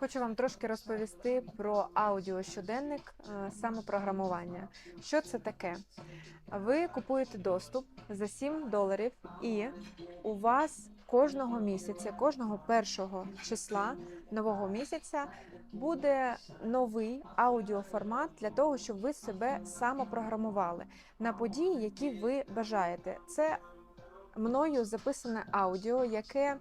Хочу вам трошки розповісти про аудіощоденник е, самопрограмування. Що це таке? Ви купуєте доступ за 7 доларів, і у вас кожного місяця, кожного першого числа нового місяця буде новий аудіоформат для того, щоб ви себе самопрограмували на події, які ви бажаєте. Це мною записане аудіо, яке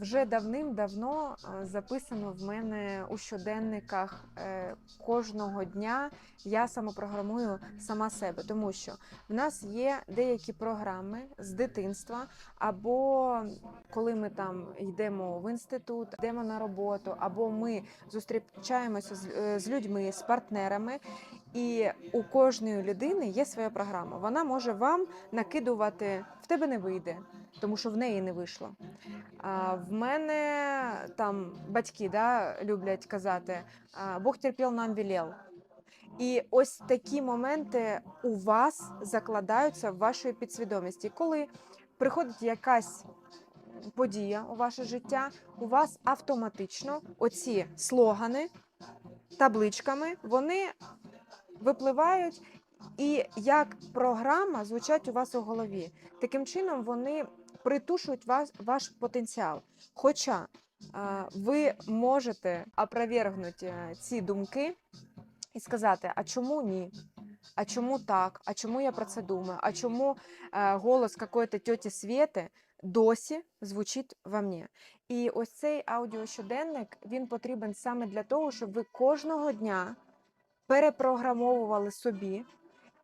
вже давним-давно записано в мене у щоденниках е, кожного дня. Я самопрограмую сама себе, тому що в нас є деякі програми з дитинства, або коли ми там йдемо в інститут, йдемо на роботу, або ми зустрічаємося з, е, з людьми, з партнерами. І у кожної людини є своя програма. Вона може вам накидувати в тебе не вийде, тому що в неї не вийшло. А в мене там батьки да, люблять казати: Бог терпів, нам велел. І ось такі моменти у вас закладаються в вашої підсвідомості. Коли приходить якась подія у ваше життя, у вас автоматично оці слогани табличками вони випливають і як програма звучать у вас у голові. Таким чином вони притушують вас, ваш потенціал. Хоча ви можете опровергнути е, ці думки і сказати, а чому ні? А чому так? А чому я про це думаю? А чому е, голос какої-то тьоті Свєти досі звучить во мені? І ось цей аудіощоденник він потрібен саме для того, щоб ви кожного дня перепрограмовували собі.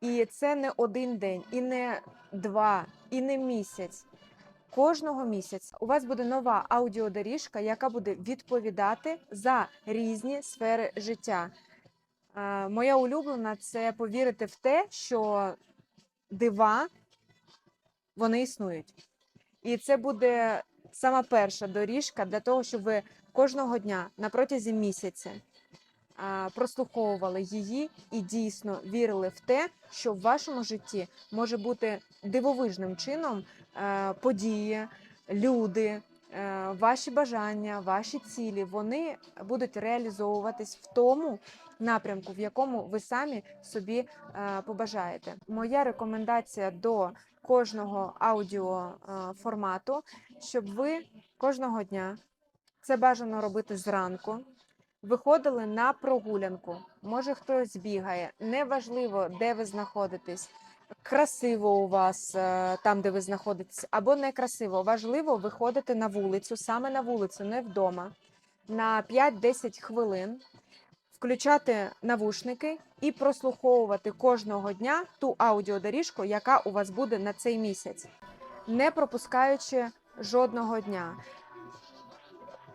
І це не один день, і не два, і не місяць. Кожного місяця у вас буде нова аудіодоріжка, яка буде відповідати за різні сфери життя. Е, Моя улюблена це повірити в те, що дива вони існують. І це буде сама перша доріжка для того, щоб ви кожного дня на протязі місяця прослуховували її і дійсно вірили в те, що в вашому житті може бути дивовижним чином е, події, люди, е, ваші бажання, ваші цілі, вони будуть реалізовуватись в тому напрямку, в якому ви самі собі е, побажаєте. Моя рекомендація до кожного аудіо формату, щоб ви кожного дня це бажано робити зранку. Виходили на прогулянку. Може хтось бігає. Неважливо, де ви знаходитесь. Красиво у вас е, там, де ви знаходитесь, або некрасиво. Важливо виходити на вулицю, саме на вулицю, не вдома, на 5-10 хвилин, включати навушники і прослуховувати кожного дня ту аудіодоріжку, яка у вас буде на цей місяць, не пропускаючи жодного дня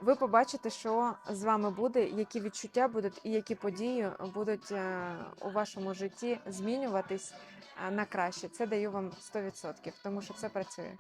ви побачите, що з вами буде, які відчуття будуть і які події будуть е, у вашому житті змінюватись е, на краще. Це даю вам 100%, тому що це працює.